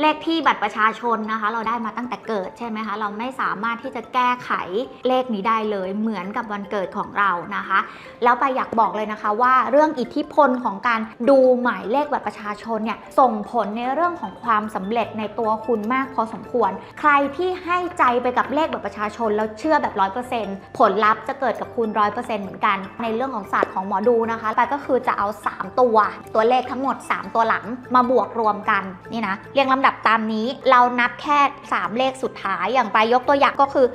เลขที่บัตรประชาชนนะคะ เราได้มาตั้งแต่เกิดใช่ไหมคะ เราไม่สามารถที่จะแก้ไขเลขนี้ได้เลยเหมือนกับวันเกิดของเรานะคะ แล้วไปอยากบอกเลยนะคะว่าเรื่องอิทธิพลของการดูหมายเลขบัตรประชาชนเนี่ยส่งผลในเรื่องของความสำเร็จในตัวคุณมากพอสมควร ใครที่ให้ใจไปกับเลขบัตรประชาชนแล้วเชื่อแบบร้อยเปอร์เซ็นต์ผลลัพธ์จะเกิดกับคุณร้อยเปอร์เซ็นต์เหมือนกัน ในเรื่องของศาสตร์ของหมอดูนะคะไปก็คือจะเอา 3 ตัว ตัวเลขทั้งหมด 3 ตัวหลังมาบวกรวมกันนี่นะเรียงลำดับตามนี้ เรานับแค่ 3 เลขสุดท้ายอย่างไปยยกตัวอย่างก็คือ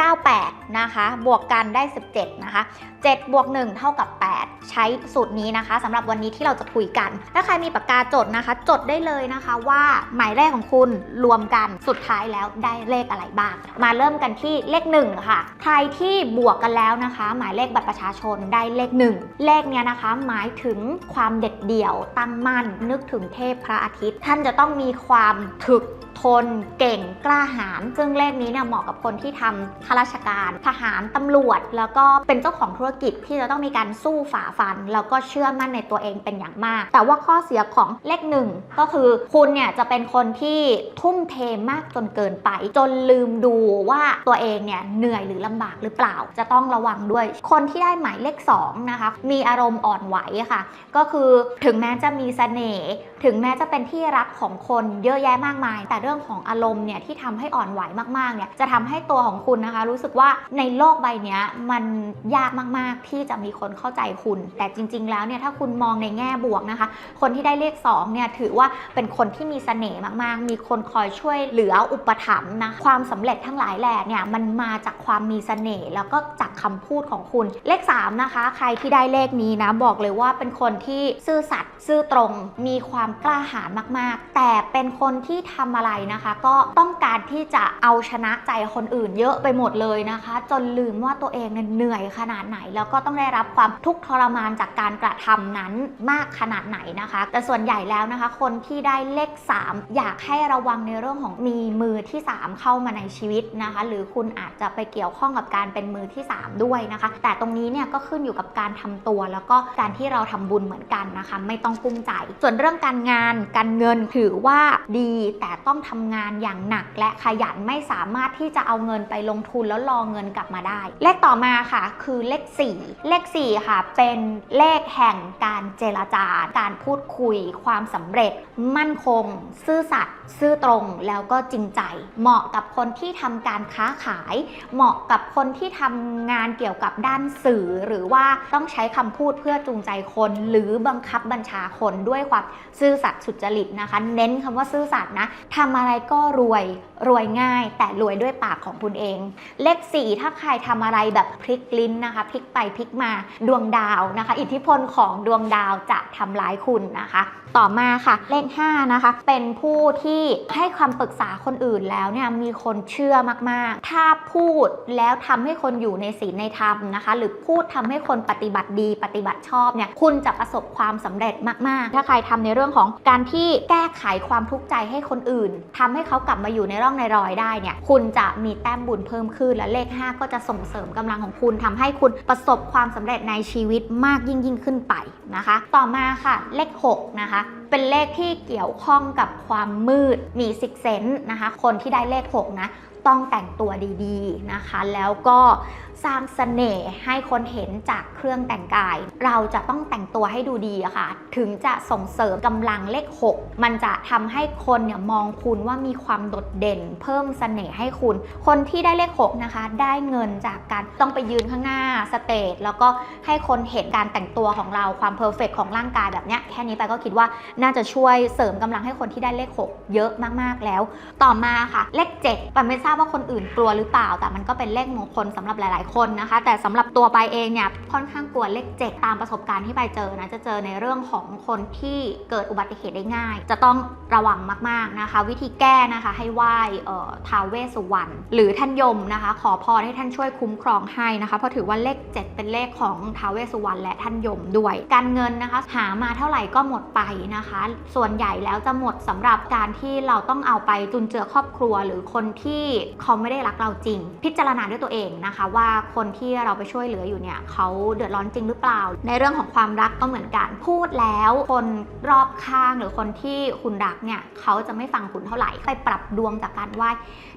098 นะคะ บวกกันได้ 17 นะคะ 7บวก1เท่ากับ 8 ใช้สูตรนี้นะคะสำหรับวันนี้ที่เราจะคุยกัน ถ้าใครมีปากกาจดนะคะ จดได้เลยนะคะว่าหมายเลขของคุณรวมกันสุดท้ายแล้วได้เลขอะไรบ้าง มาเริ่มกันที่เลข1ค่ะ ใครที่บวกกันแล้วนะคะ หมายเลขบัตรประชาชนได้เลข 1 เลขเนี้ยนะคะหมายถึงความเด็ดเดี่ยวตั้งมั่นนึกถึงเทพพระอาทิตย์ ท่านจะต้องมีความถึก ทนเก่งกล้าหาญซึ่งเลขนี้เนี่ยเหมาะกับคนที่ทำข้าราชการทหารตำรวจ แล้วก็เป็นเจ้าของธุรกิจที่จะต้องมีการสู้ฝ่าฟัน แล้วก็เชื่อมั่นในตัวเองเป็นอย่างมาก แต่ว่าข้อเสียของเลขหนึ่งก็คือคุณเนี่ยจะเป็นคนที่ทุ่มเทมากจนเกินไป จนลืมดูว่าตัวเองเนี่ยเหนื่อยหรือลำบากหรือเปล่า จะต้องระวังด้วย คนที่ได้หมายเลขสองนะคะมีอารมณ์อ่อนไหวค่ะ ก็คือถึงแม้จะมีเสน่ห์ถึงแม้จะเป็นที่รักของคนเยอะแยะมากมาย แต่เรื่องของอารมณ์เนี่ยที่ทำให้อ่อนไหวมากๆเนี่ยจะทำให้ตัวของคุณนะคะ รู้สึกว่าในโลกใบนี้มันยากมากๆที่จะมีคนเข้าใจคุณ แต่จริง ๆ แล้วเนี่ยถ้าคุณมองในแง่บวกนะคะ คนที่ได้เลข2เนี่ยถือว่าเป็นคนที่มีเสน่ห์มาก ๆ มีคนคอยช่วยเหลืออุปถัมภ์นะความสำเร็จทั้งหลายแหล่เนี่ยมันมาจากความมีเสน่ห์แล้วก็จากคำพูดของคุณเลข3นะคะ ใครที่ได้เลขนี้นะบอกเลยว่าเป็นคนที่ซื่อสัตย์ซื่อตรง มีความกล้าหาญมาก ๆ แต่เป็นคนที่ทำอะไรนะคะ ก็ต้องการที่จะเอาชนะใจคนอื่นเยอะไปหมดเลยนะคะ จนลืมว่าตัวเองเหนื่อยขนาดไหน แล้วก็ต้องได้รับความทุกข์ทรมานจากการกระทำนั้นมากขนาดไหนนะคะ แต่ส่วนใหญ่แล้วนะคะ คนที่ได้เลข 3 อยากให้ระวังในเรื่องของมีมือที่ 3 เข้ามาในชีวิตนะคะ หรือคุณอาจจะไปเกี่ยวข้องกับการเป็นมือที่ 3 ด้วยนะคะ แต่ตรงนี้เนี่ยก็ขึ้นอยู่กับการทำตัว แล้วก็การที่เราทำบุญเหมือนกันนะคะ ไม่ต้องกุ้มใจ ส่วนเรื่องการงานการเงินถือว่าดีแต่ต้องทำงานอย่างหนัก และขยันไม่สามารถที่จะเอาเงินไปลงทุนแล้วรอเงินกลับมาได้ เลขต่อมาค่ะ คือเลข 4 เลข 4 ค่ะ เป็นเลขแห่งการเจรจาการพูดคุย ความสำเร็จ มั่นคง ซื่อสัตย์ซื่อตรงแล้วก็จริงใจ เหมาะกับคนที่ทำการค้าขาย เหมาะกับคนที่ทำงานเกี่ยวกับด้านสื่อ หรือว่าต้องใช้คำพูดเพื่อจูงใจคน หรือบังคับบัญชาคนด้วยความซื่อสัตย์สุจริตนะคะ เน้นคำว่าซื่อสัตย์นะทำอะไรก็รวยรวยง่าย แต่รวยด้วยปากของคุณเอง เลข4ถ้าใครทำอะไรแบบพลิกลิ้นนะคะ พลิกไปพลิกมาดวงดาวนะคะ อิทธิพลของดวงดาวจะทำร้ายคุณนะคะ ต่อมาค่ะ เลข5นะคะ เป็นผู้ที่ให้ความปรึกษาคนอื่นแล้วเนี่ยมีคนเชื่อมากๆ ถ้าพูดแล้วทำให้คนอยู่ในศีลในธรรมนะคะ หรือพูดทำให้คนปฏิบัติดี ปฏิบัติชอบเนี่ยคุณจะประสบความสำเร็จมากๆ ถ้าใครทำในเรื่องของการที่แก้ไขความทุกข์ใจให้คนอื่นทำให้เขากลับมาอยู่ในร่องในรอยได้เนี่ยคุณจะมีแต้มบุญเพิ่มขึ้น และเลข 5 ก็จะส่งเสริมกำลังของคุณทำให้คุณประสบความสำเร็จในชีวิตมากยิ่งยิ่งขึ้นไปนะคะ ต่อมาค่ะเลข 6 นะคะเป็นเลขที่เกี่ยวข้องกับความมืด มีซิกเซนต์นะคะ คนที่ได้เลข 6 นะ ต้องแต่งตัวดีๆนะคะ แล้วก็ สร้างเสน่ห์ให้คนเห็นจากเครื่องแต่งกาย เราจะต้องแต่งตัวให้ดูดีอะค่ะ ถึงจะส่งเสริมกำลังเลข 6 มันจะทำให้คนเนี่ยมองคุณว่ามีความโดดเด่น เพิ่มเสน่ห์ให้คุณ คนที่ได้เลข 6 นะคะ ได้เงินจากการต้องไปยืนข้างหน้าสเตจแล้วก็ให้คนเห็นการแต่งตัวของเราความเพอร์เฟกของร่างกายแบบเนี้ยแค่นี้ไปก็คิดว่าน่าจะช่วยเสริมกำลังให้คนที่ได้เลข 6 เยอะมาก ๆ แล้ว ต่อมาค่ะ เลข7ปันไม่ทราบว่าคนอื่นกลัวหรือเปล่า แต่มันก็เป็นเลขมงคลสำหรับหลาย ๆคนนะคะ แต่สำหรับตัวไปเองเนี่ยค่อนข้างกลัวเลข7ตามประสบการณ์ที่ไปเจอนะจะเจอในเรื่องของคนที่เกิดอุบัติเหตุได้ง่าย จะต้องระวังมากๆนะคะ วิธีแก้นะคะให้ไหว้เอ่อท้าวเวสุวรรณหรือท่านยมนะคะ ขอพรให้ท่านช่วยคุ้มครองให้นะคะเพราะถือว่าเลข 7 เป็นเลขของท้าวเวสสุวรรณและท่านยมด้วย การเงินนะคะหามาเท่าไหร่ก็หมดไปนะคะ ส่วนใหญ่แล้วจะหมดสำหรับการที่เราต้องเอาไปจุนเจือครอบครัว หรือคนที่เขาไม่ได้รักเราจริง พิจารณาด้วยตัวเองนะคะว่าคนที่เราไปช่วยเหลืออยู่เนี่ยเขาเดือดร้อนจริงหรือเปล่า ในเรื่องของความรักก็เหมือนกันพูดแล้ว คนรอบข้างหรือคนที่คุณรักเนี่ยเขาจะไม่ฟังคุณเท่าไหร่ไปปรับดวงจากการไหว้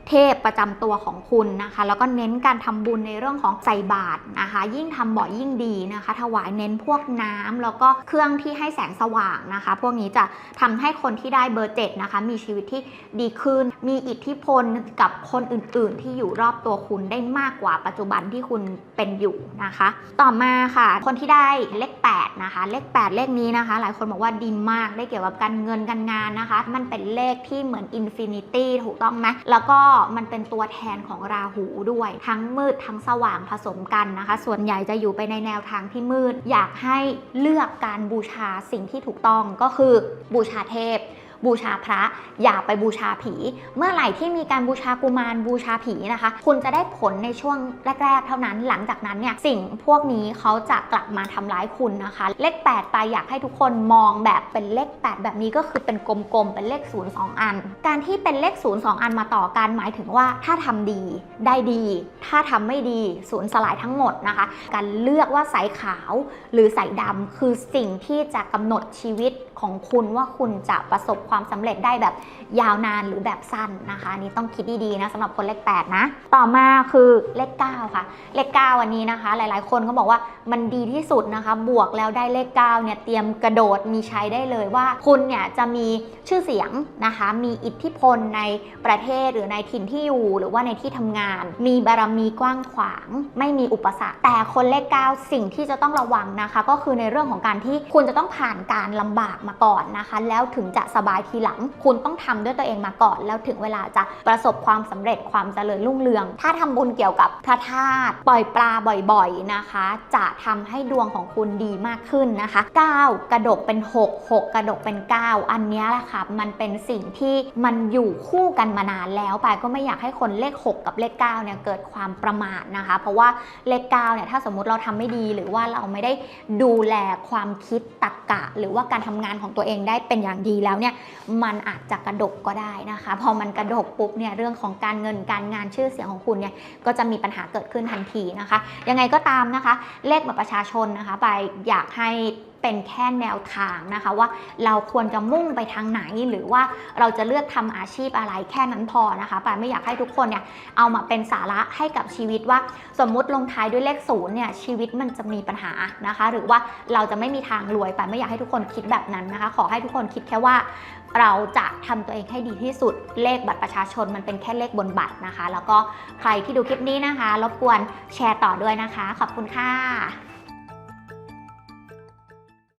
เทพประจำตัวของคุณนะคะ แล้วก็เน้นการทำบุญในเรื่องของใส่บาตรนะคะ ยิ่งทำบ่อยยิ่งดีนะคะ ถวายเน้นพวกน้ำแล้วก็เครื่องที่ให้แสงสว่างนะคะ พวกนี้จะทำให้คนที่ได้เบอร์เจ็ดนะคะมีชีวิตที่ดีขึ้น มีอิทธิพลกับคนอื่น ๆ ที่อยู่รอบตัวคุณได้มากกว่าปัจจุบันที่คุณเป็นอยู่นะคะ ต่อมาค่ะ คนที่ได้เลข8นะคะ เลข 8 เลขนี้นะคะ หลายคนบอกว่าดีมากได้เกี่ยวกับการเงินการงานนะคะ มันเป็นเลขที่เหมือนอินฟินิตี้ถูกต้องไหมแล้วก็มันเป็นตัวแทนของราหูด้วย ทั้งมืดทั้งสว่างผสมกันนะคะ ส่วนใหญ่จะอยู่ไปในแนวทางที่มืด อยากให้เลือกการบูชาสิ่งที่ถูกต้องก็คือบูชาเทพ บูชาพระ อย่าไปบูชาผี เมื่อไหร่ที่มีการบูชากุมารบูชาผีนะคะ คุณจะได้ผลในช่วงแรก ๆ เท่านั้นหลังจากนั้นเนี่ยสิ่งพวกนี้เขาจะกลับมาทำร้ายคุณนะคะ เลข 8 ไปอยากให้ทุกคนมองแบบเป็นเลข 8 แบบนี้ก็คือเป็นกลมๆเป็นเลข0 2อัน การที่เป็นเลข0 2อันมาต่อกันหมายถึงว่าถ้าทำดีได้ดี ถ้าทำไม่ดีสูญสลายทั้งหมดนะคะ การเลือกว่าสายขาวหรือสายดำคือสิ่งที่จะกำหนดชีวิตของคุณว่าคุณจะประสบความสำเร็จได้แบบยาวนานหรือแบบสั้นนะคะนนี่ต้องคิดดีๆนะสำหรับคนเลข8นะต่อมาคือเลข9ค่ะ เลข9วันนี้นะคะ หลายๆ คนก็บอกว่ามันดีที่สุดนะคะ บวกแล้วได้เลข9เนี่ยเตรียมกระโดดมีใช้ได้เลยว่า คุณเนี่ยจะมีชื่อเสียงนะคะ มีอิทธิพลในประเทศหรือในถิ่นที่อยู่ หรือว่าในที่ทำงาน มีบารมีกว้างขวาง ไม่มีอุปสรรค แต่คนเลข9สิ่งที่จะต้องระวังนะคะ ก็คือในเรื่องของการที่คุณจะต้องผ่านการลำบากมาก่อนนะคะ แล้วถึงจะสบายทีหลัง คุณต้องทำด้วยตัวเองมาก่อน แล้วถึงเวลาจะประสบความสำเร็จความเจริญรุ่งเรือง ถ้าทำบุญเกี่ยวกับพระธาตุปล่อยปลาบ่อยๆนะคะ จะทำให้ดวงของคุณดีมากขึ้นนะคะ 9 กระดกเป็น 6 6 กระดกเป็น 9 อันนี้แหละค่ะมันเป็นสิ่งที่มันอยู่คู่กันมานานแล้วไปก็ไม่อยากให้คนเลข 6 กับเลข9เนี่ยเกิดความประมาทนะคะ เพราะว่าเลข9เนี่ยถ้าสมมุติเราทำไม่ดีหรือว่าเราไม่ได้ดูแลความคิดตรรกกะหรือว่าการทำงานของตัวเองได้เป็นอย่างดีแล้วเนี่ยมันอาจจะกระดกก็ได้นะคะ พอมันกระดกปุ๊บเนี่ยเรื่องของการเงินการงานชื่อเสียงของคุณเนี่ยก็จะมีปัญหาเกิดขึ้นทันทีนะคะ ยังไงก็ตามนะคะ เลขบัตรประชาชนนะคะ ไปอยากให้ เป็นแค่แนวทางนะคะว่าเราควรจะมุ่งไปทางไหน หรือว่าเราจะเลือกทำอาชีพอะไรแค่นั้นพอนะคะปายไม่อยากให้ทุกคนเนี่ยเอามาเป็นสาระให้กับชีวิตว่า สมมุติลงท้ายด้วยเลขศูนย์เนี่ยชีวิตมันจะมีปัญหานะคะ หรือว่าเราจะไม่มีทางรวยไปไม่อยากให้ทุกคนคิดแบบนั้นนะคะ ขอให้ทุกคนคิดแค่ว่าเราจะทำตัวเองให้ดีที่สุด เลขบัตรประชาชนมันเป็นแค่เลขบนบัตรนะคะ แล้วก็ใครที่ดูคลิปนี้นะคะ รบกวนแชร์ต่อด้วยนะคะ ขอบคุณค่ะ